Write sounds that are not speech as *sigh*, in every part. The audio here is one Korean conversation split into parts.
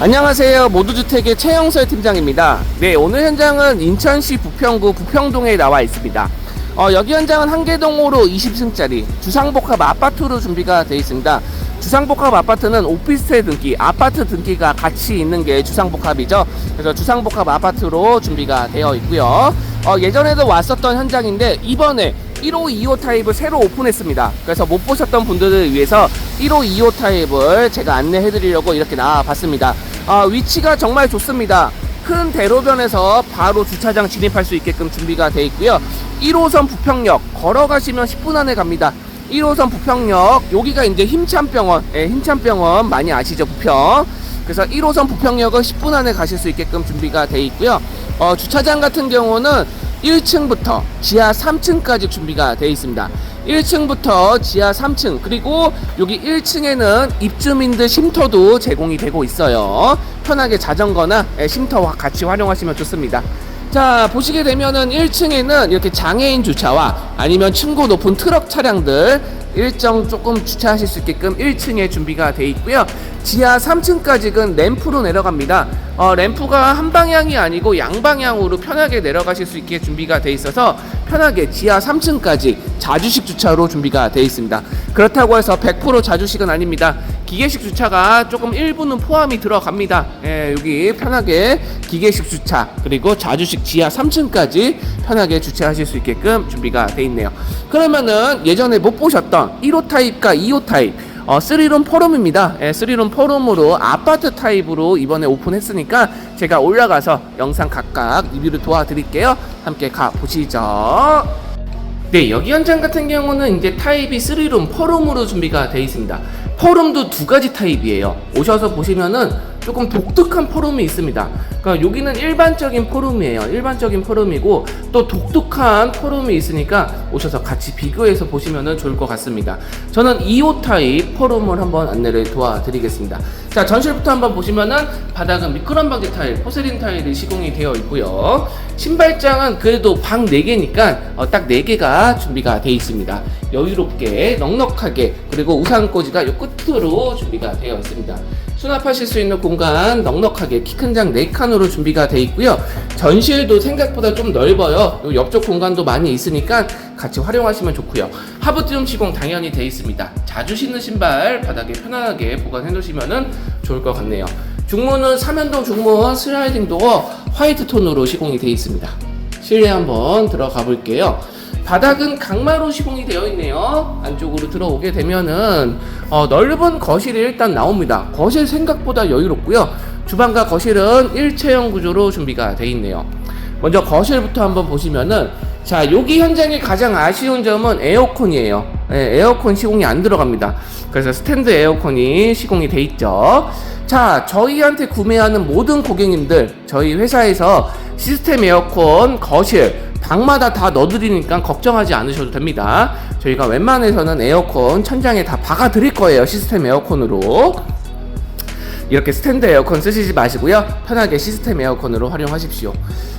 안녕하세요. 모두주택의 최영설 팀장입니다. 네, 오늘 현장은 인천시 부평구 부평동에 나와 있습니다. 어, 여기 현장은 한계동호로 20층짜리 주상복합 아파트로 준비가 되어 있습니다. 주상복합 아파트는 오피스텔 등기, 아파트 등기가 같이 있는 게 주상복합이죠. 그래서 주상복합 아파트로 준비가 되어 있고요. 어, 예전에도 왔었던 현장인데 이번에 1호, 2호 타입을 새로 오픈했습니다. 그래서 못 보셨던 분들을 위해서 1호, 2호 타입을 제가 안내해 드리려고 이렇게 나와 봤습니다. 아, 위치가 정말 좋습니다. 큰 대로변에서 바로 주차장 진입할 수 있게끔 준비가 되어 있고요. 1호선 부평역 걸어가시면 10분 안에 갑니다. 1호선 부평역 여기가 이제 힘찬병원, 예, 힘찬병원 많이 아시죠 부평. 그래서 1호선 부평역은 10분 안에 가실 수 있게끔 준비가 되어 있고요. 어, 주차장 같은 경우는 1층부터 지하 3층까지 준비가 되어 있습니다. 1층부터 지하 3층 그리고 여기 1층에는 입주민들 쉼터도 제공이 되고 있어요. 편하게 자전거나 예, 쉼터와 같이 활용하시면 좋습니다. 자 보시게 되면은 1층에는 이렇게 장애인 주차와 아니면 층고 높은 트럭 차량들 일정 조금 주차하실 수 있게끔 1층에 준비가 되어 있고요. 지하 3층까지는 램프로 내려갑니다. 어, 램프가 한 방향이 아니고 양방향으로 편하게 내려가실 수 있게 준비가 되어 있어서 편하게 지하 3층까지 자주식 주차로 준비가 되어 있습니다. 그렇다고 해서 100% 자주식은 아닙니다. 기계식 주차가 조금 일부는 포함이 들어갑니다. 예, 여기 편하게 기계식 주차 그리고 자주식 지하 3층까지 편하게 주차하실 수 있게끔 준비가 되어 있네요. 그러면은 예전에 못 보셨던 1호 타입과 2호 타입 어, 3룸 포럼입니다. 예, 3룸 포럼으로 아파트 타입으로 이번에 오픈했으니까 제가 올라가서 영상 각각 리뷰를 도와드릴게요. 함께 가보시죠. 네, 여기 현장 같은 경우는 이제 타입이 3룸 포럼으로 준비가 되어 있습니다. 포럼도 두 가지 타입이에요. 오셔서 보시면은 조금 독특한 포럼이 있습니다. 그러니까 여기는 일반적인 포럼이에요. 일반적인 포럼이고 또 독특한 포럼이 있으니까 오셔서 같이 비교해서 보시면은 좋을 것 같습니다. 저는 2호 타입 포럼을 한번 안내를 도와드리겠습니다. 자, 전실부터 한번 보시면은 바닥은 미끄럼 방지 타일, 포세린 타일이 시공이 되어 있고요. 신발장은 그래도 방 4개니까 어, 딱 4개가 준비가 되어 있습니다. 여유롭게 넉넉하게 그리고 우산꽂이가 요 끝으로 준비가 되어 있습니다. 수납하실 수 있는 공간 넉넉하게 키 큰 장 4칸으로 준비가 되어 있고요. 전실도 생각보다 좀 넓어요. 요 옆쪽 공간도 많이 있으니까 같이 활용하시면 좋고요. 하부트움 시공 당연히 되어 있습니다. 자주 신는 신발 바닥에 편안하게 보관해 놓으시면 좋을 것 같네요. 중문은 삼연동 중문 슬라이딩 도어 화이트 톤으로 시공이 되어 있습니다. 실내 한번 들어가 볼게요. 바닥은 강마루 시공이 되어 있네요. 안쪽으로 들어오게 되면은 어, 넓은 거실이 일단 나옵니다. 거실 생각보다 여유롭고요. 주방과 거실은 일체형 구조로 준비가 되어 있네요. 먼저 거실부터 한번 보시면은 자 여기 현장의 가장 아쉬운 점은 에어컨이에요. 예, 에어컨 시공이 안 들어갑니다. 그래서 스탠드 에어컨이 시공이 돼 있죠. 자 저희한테 구매하는 모든 고객님들 저희 회사에서 시스템 에어컨 거실 방마다 다 넣어드리니까 걱정하지 않으셔도 됩니다. 저희가 웬만해서는 에어컨 천장에 다 박아 드릴 거예요. 시스템 에어컨으로. 이렇게 스탠드 에어컨 쓰시지 마시고요. 편하게 시스템 에어컨으로 활용하십시오.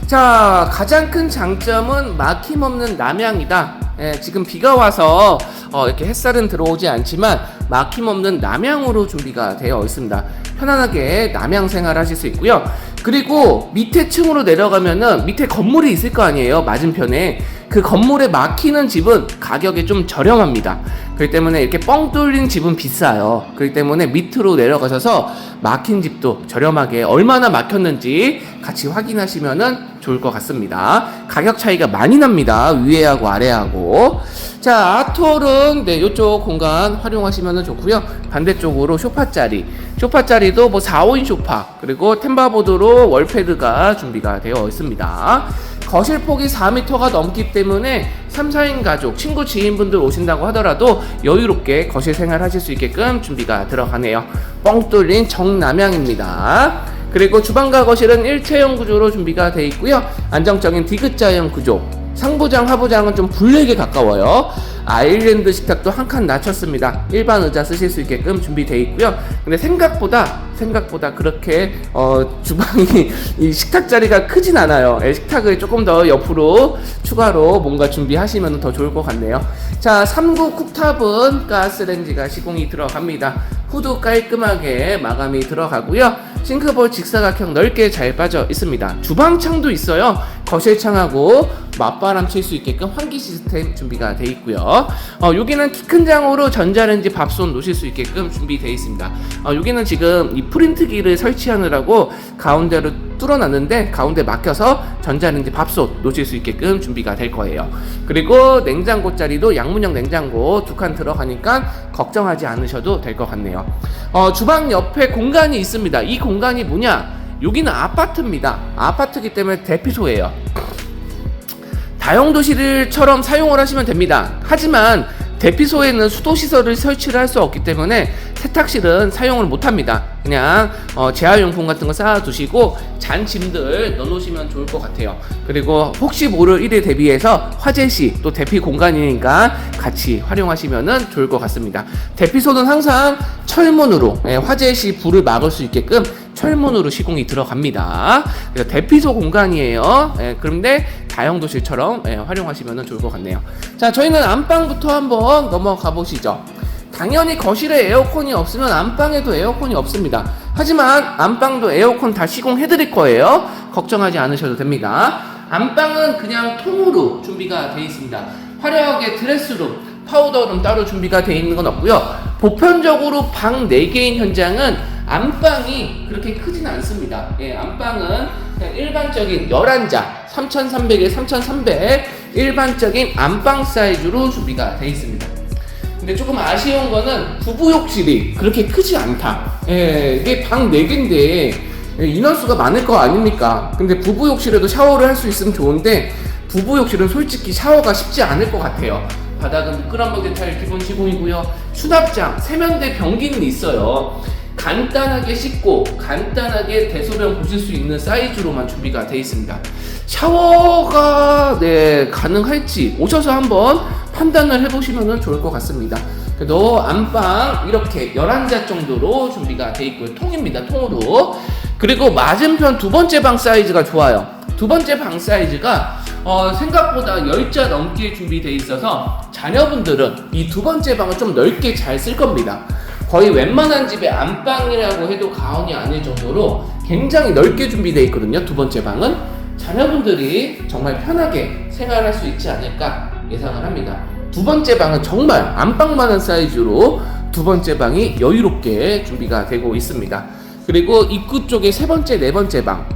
자, 가장 큰 장점은 막힘없는 남향이다. 예, 지금 비가 와서 어, 이렇게 햇살은 들어오지 않지만 막힘없는 남향으로 준비가 되어 있습니다. 편안하게 남향 생활 하실 수 있고요. 그리고 밑에 층으로 내려가면은 밑에 건물이 있을 거 아니에요. 맞은편에. 그 건물에 막히는 집은 가격이 좀 저렴합니다. 그렇기 때문에 이렇게 뻥 뚫린 집은 비싸요. 그렇기 때문에 밑으로 내려가셔서 막힌 집도 저렴하게 얼마나 막혔는지 같이 확인하시면은 좋을 것 같습니다. 가격 차이가 많이 납니다. 위에하고 아래하고. 자, 아톨은 네, 이쪽 공간 활용하시면 좋고요. 반대쪽으로 쇼파 자리. 쇼파 자리도 뭐 4, 5인 쇼파. 그리고 템바보드로 월패드가 준비가 되어 있습니다. 거실 폭이 4m가 넘기 때문에 3, 4인 가족, 친구, 지인분들 오신다고 하더라도 여유롭게 거실 생활 하실 수 있게끔 준비가 들어가네요. 뻥 뚫린 정남향입니다. 그리고 주방과 거실은 일체형 구조로 준비가 되어 있고요. 안정적인 디귿자형 구조. 상부장, 하부장은 좀 블랙에 가까워요. 아일랜드 식탁도 한 칸 낮췄습니다. 일반 의자 쓰실 수 있게끔 준비되어 있고요. 근데 생각보다 생각보다 그렇게 어, *laughs* 주방이 이 식탁 자리가 크진 않아요. 예, 식탁을 조금 더 옆으로 추가로 뭔가 준비하시면 더 좋을 것 같네요. 자, 3구 쿡탑은 가스렌지가 시공이 들어갑니다. 후드 깔끔하게 마감이 들어가고요. 싱크볼 직사각형 넓게 잘 빠져 있습니다. 주방창도 있어요. 거실창하고 맞바람 칠 수 있게끔 환기 시스템 준비가 돼 있고요. 어, 여기는 키 큰 장으로 전자레인지 밥솥 놓으실 수 있게끔 준비되어 있습니다. 어, 여기는 지금 이 프린트기를 설치하느라고 가운데로 뚫어놨는데 가운데 막혀서 전자레인지 밥솥 놓으실 수 있게끔 준비가 될 거예요. 그리고 냉장고 자리도 양문형 냉장고 두 칸 들어가니까 걱정하지 않으셔도 될 것 같네요. 어, 주방 옆에 공간이 있습니다. 이 공간이 뭐냐? 여기는 아파트입니다. 아파트기 때문에 대피소예요. 다용도실처럼 사용을 하시면 됩니다. 하지만 대피소에는 수도시설을 설치를 할 수 없기 때문에 세탁실은 사용을 못합니다. 그냥 어, 재활용품 같은 거 쌓아두시고 잔 짐들 넣어놓으시면 좋을 것 같아요. 그리고 혹시 모를 일에 대비해서 화재 시 또 대피 공간이니까 같이 활용하시면 좋을 것 같습니다. 대피소는 항상 철문으로 예, 화재 시 불을 막을 수 있게끔 철문으로 시공이 들어갑니다. 그래서 대피소 공간이에요. 예, 그런데 다용도실처럼 예, 활용하시면 좋을 것 같네요. 자, 저희는 안방부터 한번 넘어가 보시죠. 당연히 거실에 에어컨이 없으면 안방에도 에어컨이 없습니다. 하지만 안방도 에어컨 다 시공해 드릴 거예요. 걱정하지 않으셔도 됩니다. 안방은 그냥 통으로 준비가 되어 있습니다. 화려하게 드레스룸, 파우더룸 따로 준비가 되어 있는 건 없고요. 보편적으로 방 4개인 현장은 안방이 그렇게 크진 않습니다. 예, 안방은 일반적인 11자, 3,300에 3,300 일반적인 안방 사이즈로 준비가 되어 있습니다. 근데 조금 아쉬운 거는 부부 욕실이 그렇게 크지 않다. 예, 이게 방 4개인데 인원수가 많을 거 아닙니까? 근데 부부 욕실에도 샤워를 할 수 있으면 좋은데 부부 욕실은 솔직히 샤워가 쉽지 않을 것 같아요. 바닥은 미끄럼버 타일 기본 시공이고요. 수납장, 세면대 변기는 있어요. 간단하게 씻고 간단하게 대소변 보실 수 있는 사이즈로만 준비가 되어 있습니다. 샤워가 네 가능할지 오셔서 한번 판단을 해보시면 좋을 것 같습니다. 그래도 안방 이렇게 11자 정도로 준비가 되어 있고요. 통입니다. 통으로. 그리고 맞은편 두 번째 방 사이즈가 좋아요. 두 번째 방 사이즈가 어, 생각보다 10자 넘게 준비되어 있어서 자녀분들은 이 두 번째 방을 좀 넓게 잘 쓸 겁니다. 거의 웬만한 집의 안방이라고 해도 가언이 아닐 정도로 굉장히 넓게 준비되어 있거든요. 두 번째 방은 자녀분들이 정말 편하게 생활할 수 있지 않을까 예상을 합니다. 두 번째 방은 정말 안방만한 사이즈로 두 번째 방이 여유롭게 준비가 되고 있습니다. 그리고 입구 쪽에 세 번째, 네 번째 방.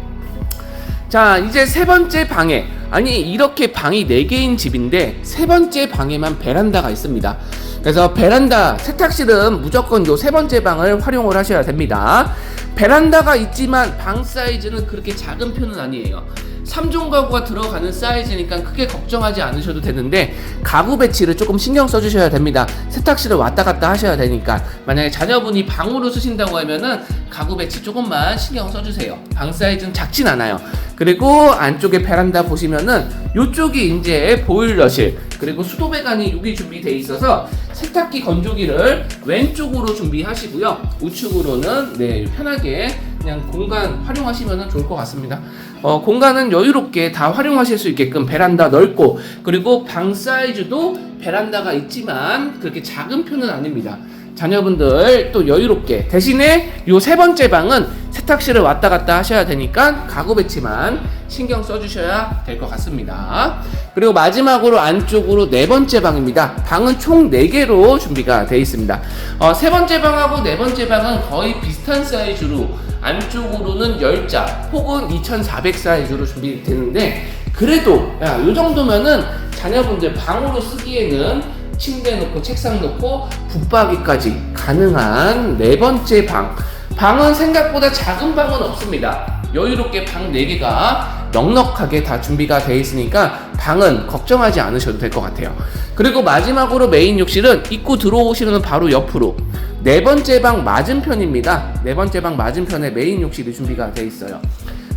*clears throat* 자, 이제 세 번째 방에 아니 이렇게 방이 네 개인 집인데 세 번째 방에만 베란다가 있습니다. 그래서 베란다 세탁실은 무조건 요 세 번째 방을 활용을 하셔야 됩니다. 베란다가 있지만 방 사이즈는 그렇게 작은 편은 아니에요. 3종 가구가 들어가는 사이즈니까 크게 걱정하지 않으셔도 되는데 가구 배치를 조금 신경 써주셔야 됩니다. 세탁실을 왔다 갔다 하셔야 되니까 만약에 자녀분이 방으로 쓰신다고 하면은 가구 배치 조금만 신경 써주세요. 방 사이즈는 작진 않아요. 그리고 안쪽에 베란다 보시면은 이쪽이 이제 보일러실 그리고 수도 배관이 여기 준비되어 있어서 세탁기 건조기를 왼쪽으로 준비하시고요. 우측으로는 네 편하게 그냥 공간 활용하시면 좋을 것 같습니다. 어, 공간은 여유롭게 다 활용하실 수 있게끔 베란다 넓고 그리고 방 사이즈도 베란다가 있지만 그렇게 작은 편은 아닙니다. 자녀분들 또 여유롭게 대신에 요 세 번째 방은 세탁실을 왔다 갔다 하셔야 되니까 가구 배치만 신경 써주셔야 될 것 같습니다. 그리고 마지막으로 안쪽으로 네 번째 방입니다. 방은 총 4개로 준비가 되어 있습니다. 어, 세 번째 방하고 네 번째 방은 거의 비슷한 사이즈로 안쪽으로는 10자 혹은 2400 사이즈로 준비되는데 그래도 야, 이 정도면은 자녀분들 방으로 쓰기에는 침대 놓고 책상 놓고 붙박이까지 가능한 네 번째 방. 방은 생각보다 작은 방은 없습니다. 여유롭게 방 4개가 넉넉하게 다 준비가 되어 있으니까 방은 걱정하지 않으셔도 될 것 같아요. 그리고 마지막으로 메인 욕실은 입구 들어오시면 바로 옆으로 네 번째 방 맞은편입니다. 네 번째 방 맞은편에 메인 욕실이 준비가 되어 있어요.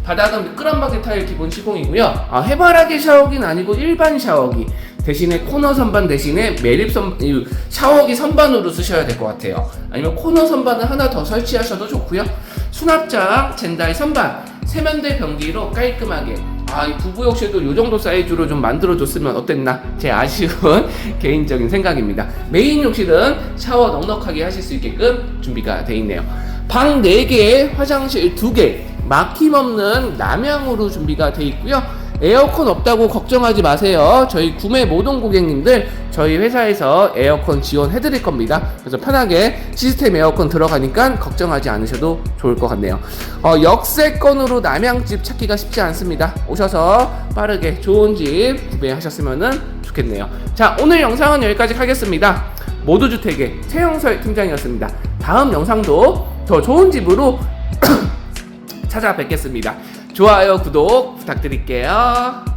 바닥은 미끄럼바게 타일 기본 시공이고요. 아, 해바라기 샤워기는 아니고 일반 샤워기. 대신에 코너 선반 대신에 매립 선이 샤워기 선반으로 쓰셔야 될 것 같아요. 아니면 코너 선반을 하나 더 설치하셔도 좋고요. 수납장, 젠다이 선반, 세면대 변기로 깔끔하게 아, 이 부부 욕실도 이 정도 사이즈로 좀 만들어줬으면 어땠나? 제 아쉬운 *laughs* 개인적인 생각입니다. 메인 욕실은 샤워 넉넉하게 하실 수 있게끔 준비가 되어 있네요. 방 4개, 화장실 2개, 막힘없는 남향으로 준비가 돼 있고요. 에어컨 없다고 걱정하지 마세요. 저희 구매 모든 고객님들 저희 회사에서 에어컨 지원해 드릴 겁니다. 그래서 편하게 시스템 에어컨 들어가니까 걱정하지 않으셔도 좋을 것 같네요. 어, 역세권으로 남양집 찾기가 쉽지 않습니다. 오셔서 빠르게 좋은 집 구매하셨으면 좋겠네요. 자, 오늘 영상은 여기까지 하겠습니다. 모두주택의 최영설 팀장이었습니다. 다음 영상도 더 좋은 집으로 *clears throat* 찾아뵙겠습니다. 좋아요, 구독 부탁드릴게요.